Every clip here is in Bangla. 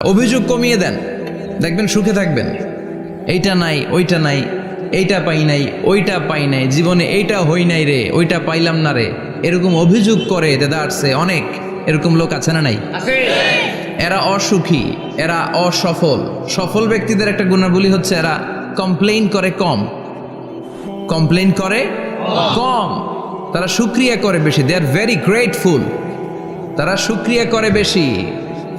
অভিযোগ কমিয়ে দেন। দেখবেন সুখে থাকবেন। এইটা নাই ওইটা নাই এইটা পাই নাই ওইটা পাই নাই জীবনে এইটা হই নাই রে ওইটা পাইলাম না রে। এরকম অভিযোগ করে দেদারসে অনেক। এরকম লোক আছে না নাই? এরা অসুখী এরা অসফল। সফল ব্যক্তিদের একটা গুণাবলী হচ্ছে এরা কমপ্লেইন করে কম। কমপ্লেইন করে কম। তারা সুক্রিয়া করে বেশি দে আর ভেরি গ্রেটফুল তারা সুক্রিয়া করে বেশি।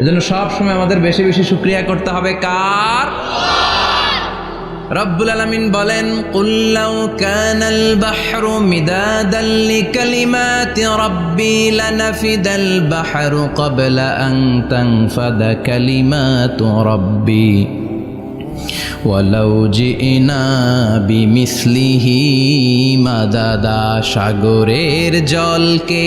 এজন্য সব সময় আমাদের বেশি বেশি শুক্রিয়া করতে হবে। কার? রব্বুল আলামিন বলেন কুল্লাউ কানাল বাহরু মিদাদান লিকালিমাতি রাব্বি লানাফিদাল বাহরু ক্বাবলা আন তানফাদা কালিমাতু রাব্বি ওয়ালাউ জিনা বিমিসলিহি মাদাদা সাগরের জলকে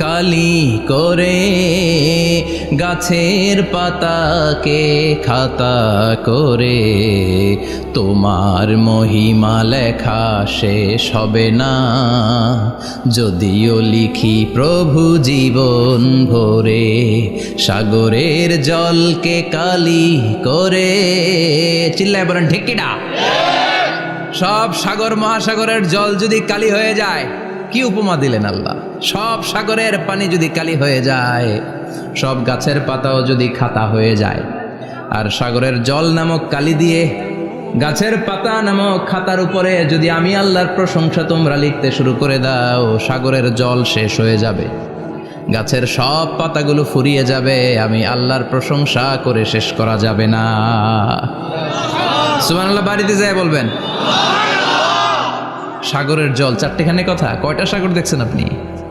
কালি করে গাছের পাতাকে খাতা করে। তোমার মহিমা লেখা শেষ হবে না। যদিও লিখি প্রভু জীবন ভরে, সাগরের জলকে কালি করে। চিল্লায় বলেন ঠিকিটা সব সাগর, মহাসাগরের জল যদি কালি হয়ে যায়, কি উপমা দিলেন আল্লাহ? সব সাগরের পানি যদি কালি হয়ে যায়, সব গাছের পাতাও যদি খাতা হয়ে যায়। আর সাগরের জল নামক কালি দিয়ে গাছের পাতা নামক খাতার উপরে যদি আমি আল্লাহর প্রশংসা তোমরা লিখতে শুরু করে দাও, সাগরের জল শেষ হয়ে যাবে। গাছের সব পাতাগুলো ফুরিয়ে যাবে, আমি আল্লাহর প্রশংসা করে শেষ করা যাবে না। সুবহানাল্লাহ, বাড়িতে যায় বলবেন? সাগরের জল, চারটেখানে কথা, কয়টা সাগর দেখছেন আপনি?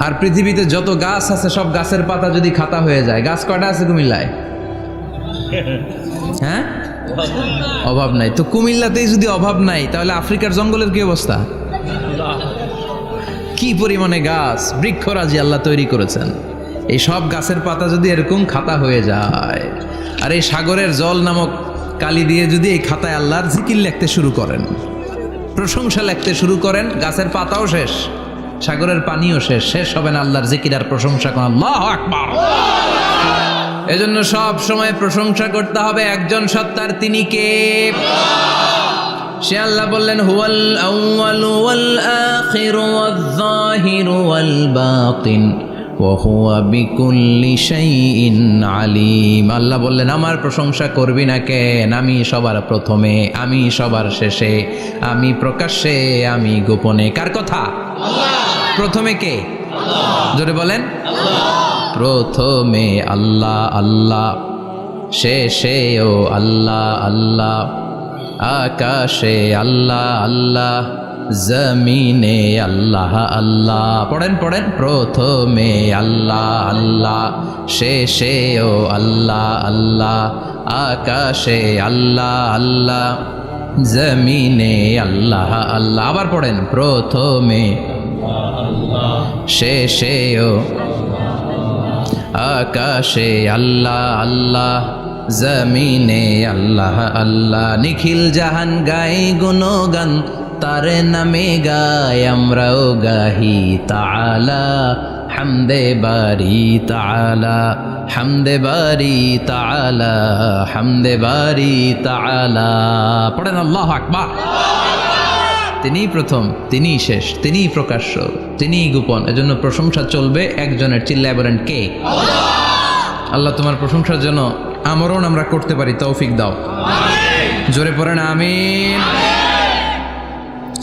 আর পৃথিবীতে যত গাছ আছে সব গাছের পাতা যদি খাতা হয়ে যায় গাছ কয়টা আছে কুমিল্লায়? হ্যাঁ? অভাব নাই। তো কুমিল্লাতেই যদি অভাব নাই তাহলে আফ্রিকার জঙ্গলের কি অবস্থা? কি পরিমাণে গাছ? বৃক্ষরাজি আল্লাহ তৈরি করেছেন। এই সব গাছের পাতা যদি এরকম খাতা হয়ে যায় আর এই সাগরের জল নামক কালি দিয়ে যদি এই খাতায় আল্লাহর জিকির লিখতে শুরু করেন প্রশংসা লিখতে শুরু করেন গাছের পাতাও শেষ। সাগরের পানিও শেষ শেষ হবে না আল্লাহর জিকিরার প্রশংসা করা আল্লাহ আকবার। এজন্য সব সময় প্রশংসা করতে হবে একজন সত্তার তিনি কে? সে আল্লাহ বললেন, হুয়াল আউয়াল ওয়াল আখির ওয়াল যাহির ওয়াল বাতিন, ওয়া বিকুল্লি শাইইন আলিম। আল্লাহ বললেন, আমার প্রশংসা করবি না কেন? আমি সবার প্রথমে, আমি সবার শেষে, আমি প্রকাশ্যে, আমি গোপনে। কার কথা? প্রথমে কে? জোরে বলেন। প্রথমে আল্লাহ আল্লাহ। শেষে ও আল্লাহ আল্লাহ। আকাশে আল্লাহ আল্লাহ। জমিনে আল্লাহ আল্লাহ। পড়েন পড়েন। প্রথমে আল্লাহ আল্লাহ। শেষে ও আল্লাহ আল্লাহ। আকাশে আল্লাহ আল্লাহ। জমিনে আল্লাহ আল্লাহ। আবার পড়েন, প্রথমে শেষেও আকাশে আল্লাহ আল্লাহ। জমিনে আল্লাহ আল্লাহ। নিখিল জাহান গাই গুণগান, তারে নামে গায় আমরাও গাহি তালা হামদে বারি তালা হামদে বারি তালা হামদে বারি তালা পড়েন আল্লাহ আকবার। তিনিই প্রথম, তিনিই শেষ, তিনিই প্রকাশ্য, তিনিই গোপন। এজন্য প্রশংসা চলবে একজনের চিল্লায় বলেন, কে? আল্লাহ তোমার প্রশংসার জন্য আমরণ আমরা করতে পারি, তৌফিক দাও। জোরে পড়েন, আমিন।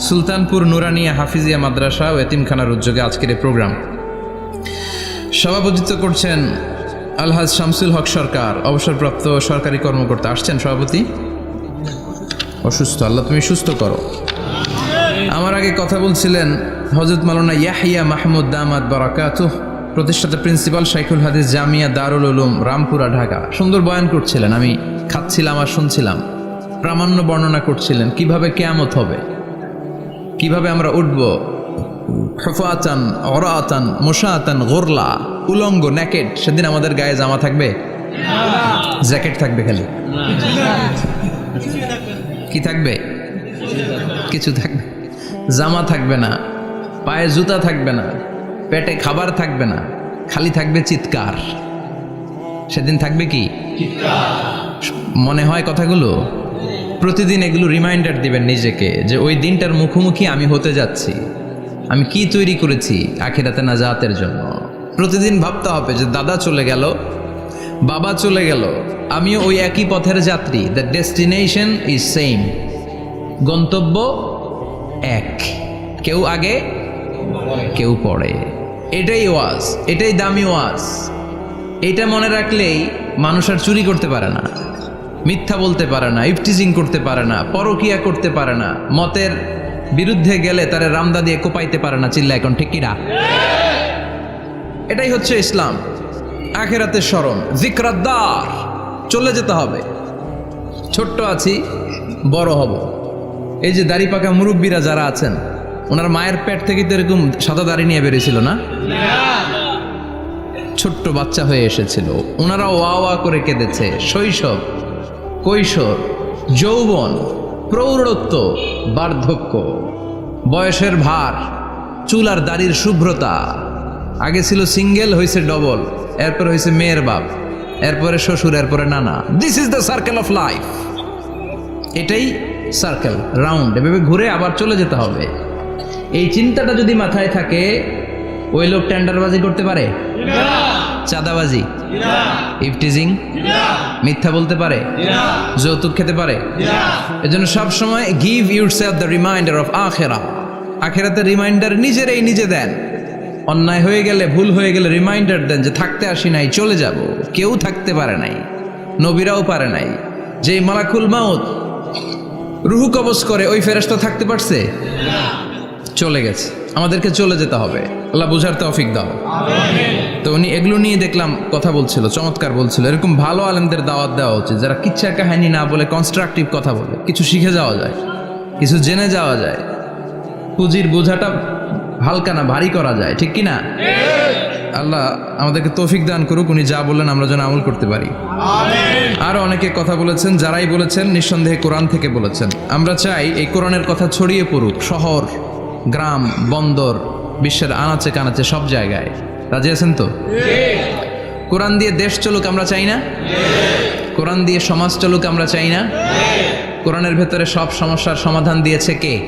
সুলতানপুর নুরানিয়া হাফিজিয়া মাদ্রাসা ও এতিমখানার উদ্যোগে আজকের এই প্রোগ্রাম সভাপতিত্ব করছেন আলহাজ শামসুল হক সরকার, অবসরপ্রাপ্ত সরকারি কর্মকর্তা আসছেন সভাপতি। অসুস্থ, আল্লাহ তুমি সুস্থ করো। আমার আগে কথা বলছিলেন হজরত মালানা ইয়াহিয়া মাহমুদ দামাদ বারাকাত প্রতিষ্ঠাতা প্রিন্সিপাল শাইখুল হাদিস জামিয়া দারুল উলুম, রামপুরা, ঢাকা। সুন্দর বয়ান করছিলেন, আমি খাচ্ছিলাম আর শুনছিলাম। প্রামাণ্য বর্ণনা করছিলেন, কীভাবে কেয়ামত হবে? কীভাবে আমরা উঠব? হফাতান, অরাতান, মোশাতান, গোরলা, উলঙ্গ ন্যাকেট সেদিন আমাদের গায়ে জামা থাকবে? জ্যাকেট থাকবে খালি। কি থাকবে? কিছু থাকবে। জামা থাকবে না, পায়ে জুতা থাকবে না, পেটে খাবার থাকবে না, খালি থাকবে চিৎকার। সেদিন থাকবে কি? মনে হয় কথাগুলো? প্রতিদিন এগুলো রিমাইন্ডার দিবেন নিজেকে যে ওই দিনটার মুখোমুখি আমি হতে যাচ্ছি। আমি কি তৈরি করেছি আখিরাতে না জাতের জন্য? প্রতিদিন ভাবতে হবে যে দাদা চলে গেল, বাবা চলে গেল। আমিও ওই একই পথের যাত্রী। দ্য ডেস্টিনেশন ইজ সেম গন্তব্য এক। কেউ আগে, কেউ পড়ে এটাই ওয়াজ, এটাই দামি ওয়াজ। এটা মনে রাখলেই মানুষ আর চুরি করতে পারে না, মিথ্যা বলতে পারে না ইফটিজিং করতে পারে না, পরকিয়া করতে পারে না। মতের বিরুদ্ধে গেলে তারে রামদা দিয়ে কোপাইতে পারে না চিল্লা এখন ঠিক কিনা? এটাই হচ্ছে ইসলাম। আখেরাতের স্মরণ জিক্রাদ্দার চলে যেতে হবে। ছোট্ট আছি, বড় হব। এই যে দাড়ি পাকা মুরব্বীরা যারা আছেন, ওনার মায়ের পেট থেকে তো এরকম সাদা দাড়ি নিয়ে বেরিয়েছিল না? ছোট্ট বাচ্চা হয়ে এসেছিল। ওনারা ওয়া ওয়া করে কেঁদেছে। শৈশব, কৈশোর, যৌবন প্রৌঢ়ত্ব, বার্ধক্য। বয়সের ভার, চুল আর দাড়ির শুভ্রতা। আগে ছিল সিঙ্গেল হয়েছে ডবল, এরপর হয়েছে মেয়ের বাপ, এরপরে শ্বশুর, এরপরে নানা। This is the circle of life এটাই সার্কেল রাউন্ড এভাবে ঘুরে আবার চলে যেতে হবে। এই চিন্তাটা যদি মাথায় থাকে, ওই লোক টেন্ডারবাজি করতে পারে? চাঁদাবাজি। ইফটিজিং। মিথ্যা বলতে পারে। যৌতুক খেতে পারে। এজন্য সব সময় give yourself the reminder of আখেরা। আখেরাতে রিমাইন্ডার নিজেরাই নিজে দেন। অন্যায় হয়ে গেলে, ভুল হয়ে গেলে রিমাইন্ডার দেন যে থাকতে আসি নাই, চলে যাব। কেউ থাকতে পারে নাই। নবীরাও পারে নাই। যে মালাকুল মাউত রুহু কবজ করে, ওই ফেরেশতা থাকতে পারছে? চলে গেছে। আমাদেরকে চলে যেতে হবে। আল্লাহ বুঝার তৌফিক দাও। তো উনি এগুলো নিয়ে দেখলাম, কথা বলছিল, চমৎকার বলছিল। এরকম ভালো আলেমদের দাওয়াত দেওয়া উচিত, যারা কিচ্ছার কাহিনী না বলে কনস্ট্রাকটিভ কথা বলে। কিছু শিখে যাওয়া যায়, কিছু জেনে যাওয়া যায়। পুঁজির বোঝাটা হালকা না, ভারী করা যায়, ঠিক কি না? আল্লাহ আমাদেরকে তৌফিক দান করুক, উনি যা বললেন আমরা যেন আমল করতে পারি। আরও অনেকে কথা বলেছেন, যারাই বলেছেন, নিঃসন্দেহে কোরআন থেকে বলেছেন। আমরা চাই এই কোরআনের কথা ছড়িয়ে পড়ুক, শহর গ্রাম, বন্দর, বিশ্বের আনাচে কানাচে সব জায়গায়। রাজি আছেন তো? কোরআন দিয়ে দেশ চলুক আমরা চাই না? কোরআন দিয়ে সমাজ চলুক আমরা চাই না? কোরআনের ভেতরে সব সমস্যার সমাধান দিয়েছে কে?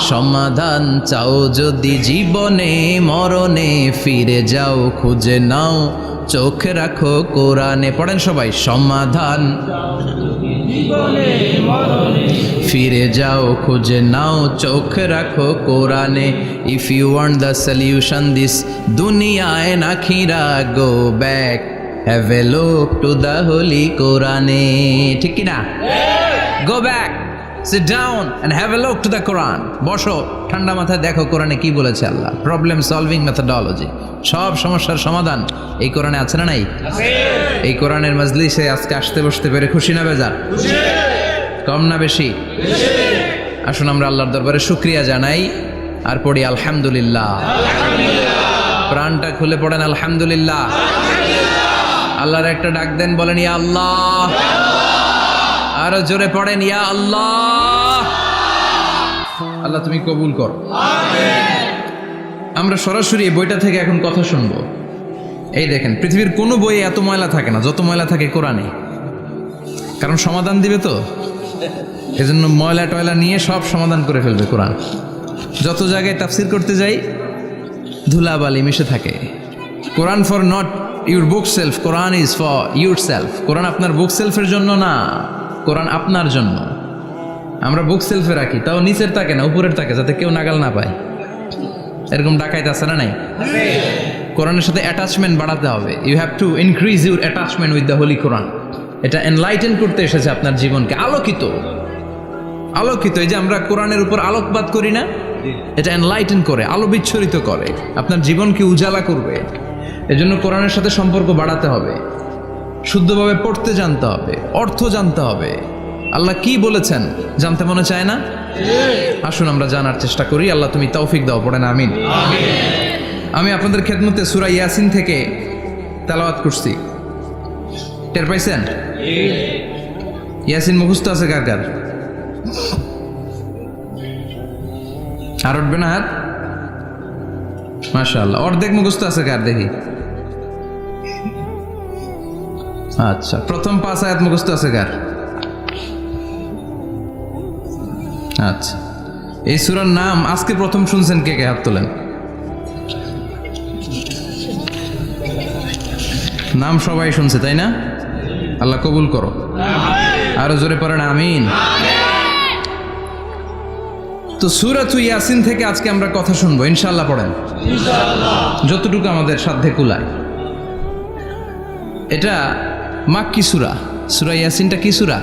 সমাধান চাও যদি জীবনে, মরণে ফিরে যাও, খুঁজে নাও, চোখ রাখো কোরআনে। পড়েন সবাই, সমাধান। ফিরে যাও খুঁজে নাও চোখ রাখো কোরআনে। If you want the solution this দুনিয়ায় না খিরা go back have a look to the holy কোরআনে ঠিক কিনা? Go back sit down and have a look to the Quran বসো ঠান্ডা মাথায় দেখো কোরআনে কি বলেছে আল্লাহ। প্রবলেম সলভিং মেথডোলজি সব সমস্যার সমাধান এই কোরআনে আছে না নাই? এই কোরআনের মজলিসে আজকে আসতে বসতে পেরে খুশি না বেজার? কম না বেশি? আসুন আমরা আল্লাহর দরবারে শুক্রিয়া জানাই আর পড়ি আলহামদুলিল্লাহ। প্রাণটা খুলে পড়েন আলহামদুলিল্লাহ। আল্লাহর একটা ডাক দেন বলেন ইয়া আল্লাহ। আরও জোরে পড়েন ইয়া আল্লাহ। আল্লাহ তুমি কবুল কর। আমরা সরাসরি এই বইটা থেকে এখন কথা শুনব। এই দেখেন পৃথিবীর কোনো বইয়ে এত ময়লা থাকে না যত ময়লা থাকে কোরআনে। কারণ সমাধান দিবে তো? এজন্য ময়লা টয়লা নিয়ে সব সমাধান করে ফেলবে কোরআন। যত জায়গায় তাফসির করতে যাই ধুলাবালি মিশে থাকে। Quran for not your bookshelf Quran is for yourself Quran আপনার বুক সেলফের জন্য না। কোরআন আপনার জন্য। আমরা বুক সেলফে রাখি, তাও নিচের তাকে না, উপরের তাকে, যাতে কেউ নাগাল না পায়। এরকম ডাকাইতে আছে না নাই? কোরআনের সাথে অ্যাটাচমেন্ট বাড়াতে হবে। You have to increase your attachment with the holy Quran এটা এনলাইটেন করতে এসেছে আপনার জীবনকে। আলোকিত। আলোকিত, এই যে আমরা কোরআনের উপর আলোকপাত করি না, এটা এনলাইটেন করে, আলো বিচ্ছরিত করে। আপনার জীবনকে উজালা করবে। এজন্য কোরআনের সাথে সম্পর্ক বাড়াতে হবে। শুদ্ধভাবে পড়তে জানতে হবে, অর্থ জানতে হবে। আল্লাহ কি বলেছেন জানতে মনে চায় না? আসুন আমরা জানার চেষ্টা করি, আল্লাহ তুমি তৌফিক দাও পড়েন আমিন। আমি আপনাদের খেদমতে সুরা ইয়াসিন থেকে তেলাওয়াত করছি। টের পাইছেন? ইয়াসিন মুখস্থ আছে কার কার? আর উঠবে না হাত? মাশাআল্লাহ, অর্ধেক মুখস্থ আছে কার দেখি? আচ্ছা। প্রথম পাঁচ আয়াত মুখস্থ আছে কার? আচ্ছা। এই সুরার নাম আজকে প্রথম শুনছেন কে কে? হাত তোলেন। নাম সবাই শুনছে তাই না? আল্লাহ কবুল করো। আরও জোরে পড়েন আমিন। তো সুরাতু ইয়াসিন থেকে আজকে আমরা কথা শুনব ইনশাল্লাহ পড়েন। যতটুকু আমাদের সাধ্যে কুলায়। এটা মাক্কি সুরা। সুরা ইয়াসিনটা কি সুরা?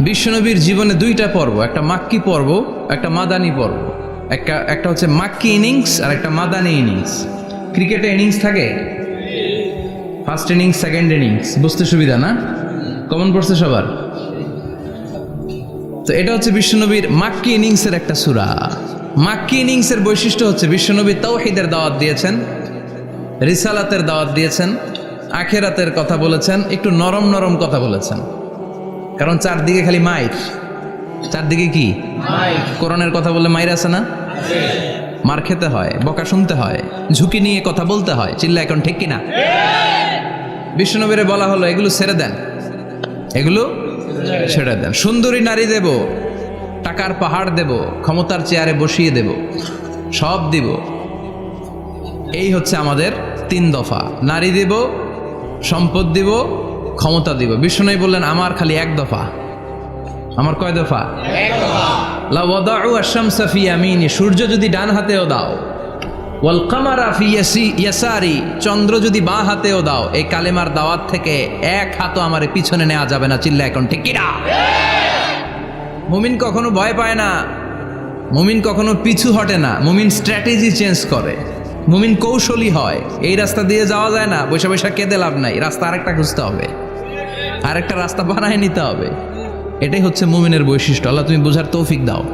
বিশ্বনবীর জীবনে দুইটা পর্ব, একটা মাক্কি পর্ব, একটা মাদানি পর্ব। একটা একটা হচ্ছে মাক্কি ইনিংস আর একটা মাদানি ইনিংস। ক্রিকেটে ইনিংস থাকে? First innings, second innings. বুঝতে সুবিধা না? কমন পড়ছে সবার? তো এটা হচ্ছে বিশ্বনবীর মাক্কি ইনিংসের একটা সুরা। মাক্কি ইনিংসের বৈশিষ্ট্য হচ্ছে বিশ্বনবী তাওহিদের দাওয়াত দিয়েছেন, রিসালাতের দাওয়াত দিয়েছেন আখেরাতের কথা বলেছেন একটু নরম নরম কথা বলেছেন। কারণ চারদিকে খালি মাইর। চারদিকে কি? কোরআনের কথা বললে মাইর আছে না? মার খেতে হয় বকা শুনতে হয় ঝুঁকি নিয়ে কথা বলতে হয় চিল্লা এখন ঠিক কিনা? বিষ্ণুনবীরে বলা হলো এগুলো ছেড়ে দেন। এগুলো ছেড়ে দেন। সুন্দরী নারী দেব টাকার পাহাড় দেব ক্ষমতার চেয়ারে বসিয়ে দেব সব দিব। এই হচ্ছে আমাদের তিন দফা। নারী দিব সম্পদ দিব, ক্ষমতা দিব। বিষ্ণু বললেন, আমার খালি এক দফা। আমার কয় দফা? সূর্য যদি ডান হাতেও দাও, ওয়াল কামারা ফি ইয়াসি- ইয়াসারি, চন্দ্র যদি বাঁ হাতেও দাও, এই কালেমার দাওয়াত থেকে এক হাতও আমার পিছনে নেওয়া যাবে না চিল্লা এখন ঠিক কিনা? মুমিন কখনো ভয় পায় না, মুমিন কখনো পিছু হটে না, মুমিন স্ট্র্যাটেজি চেঞ্জ করে। মুমিন কৌশলী হয়। এই রাস্তা দিয়ে যাওয়া যায় না বৈশা বৈশা কেঁদে লাভ নাই, রাস্তা আরেকটা খুঁজতে হবে। আরেকটা রাস্তা বানায় নিতে হবে। এটাই হচ্ছে মুমিনের বৈশিষ্ট্য। আল্লাহ তুমি বোঝার তৌফিক দাও।